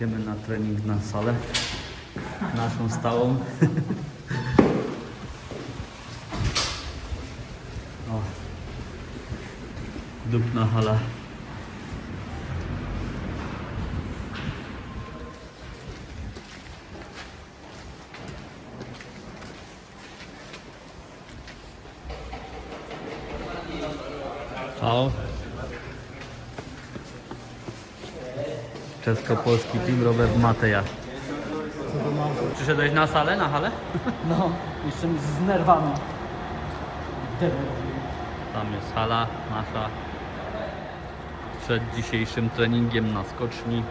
Idziemy na trening na salę. Naszą stałą. o. Dupna hala. Ciao. Czesko-polski team Robert Mateja. Przyszedłeś na salę, na halę? No, jestem znerwany. Tam jest hala nasza. Przed dzisiejszym treningiem na skoczni.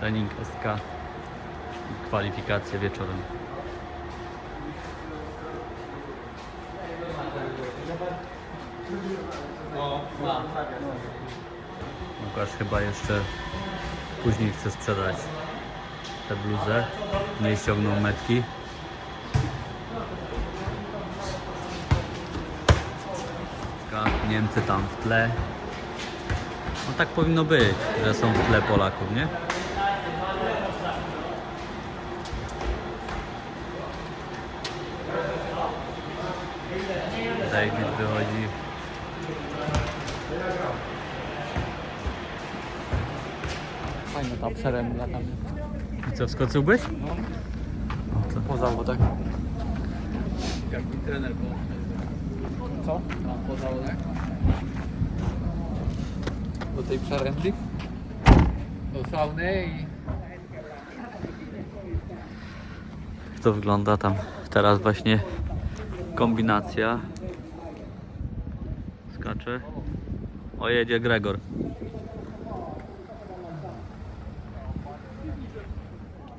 Trening SK i kwalifikacje wieczorem. Łukasz chyba jeszcze później chce sprzedać tę bluzę. Nie ściągnął metki. Niemcy tam w tle. No tak powinno być, że są w tle Polaków, nie? David wychodzi. Fajna ta przeremia tam. I co, wskoczyłbyś? No, po zawodach. jak mi trener Co? No, po zawodach. Do tej przerębli? Do sauny i... To wygląda tam teraz właśnie kombinacja. Skacze. O, jedzie Gregor.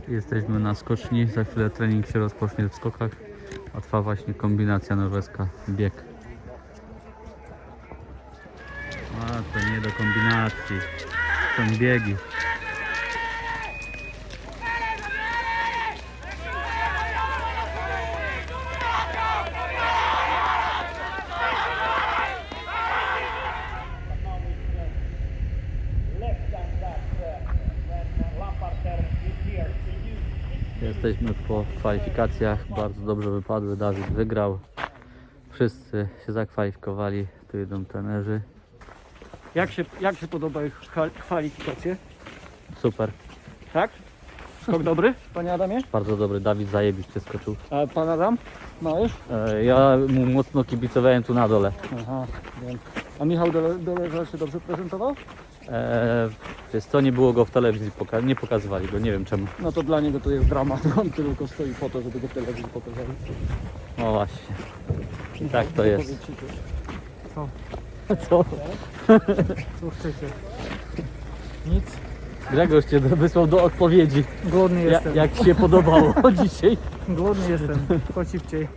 Jesteśmy na skoczni, za chwilę trening się rozpocznie w skokach, a trwa właśnie kombinacja norweska, bieg. A, to nie do kombinacji, są biegi. Jesteśmy po kwalifikacjach, bardzo dobrze wypadły, Dawid wygrał. Wszyscy się zakwalifikowali, tu idą trenerzy. Jak się, jak się podobają kwa- kwalifikacje? Super, Tak? Skok dobry, panie Adamie? bardzo dobry, Dawid zajebiście skoczył. A pan Adam? Małeś? E, Ja mu mocno kibicowałem tu na dole. Aha, wiem. A Michał Dole, Doleżal się dobrze prezentował? E, Wiesz co, nie było go w telewizji, poka- nie pokazywali go, nie wiem czemu. No to dla niego to jest dramat. On tylko stoi po to, żeby go w telewizji pokazali. O właśnie, i tak to jest. Powiedzcie. Co? Co? Co chcecie? Nic. Grzegorz cię wysłał do odpowiedzi, Głodny ja, jestem. jak ci się podobało dzisiaj. Głodny jestem. Chodź szybciej.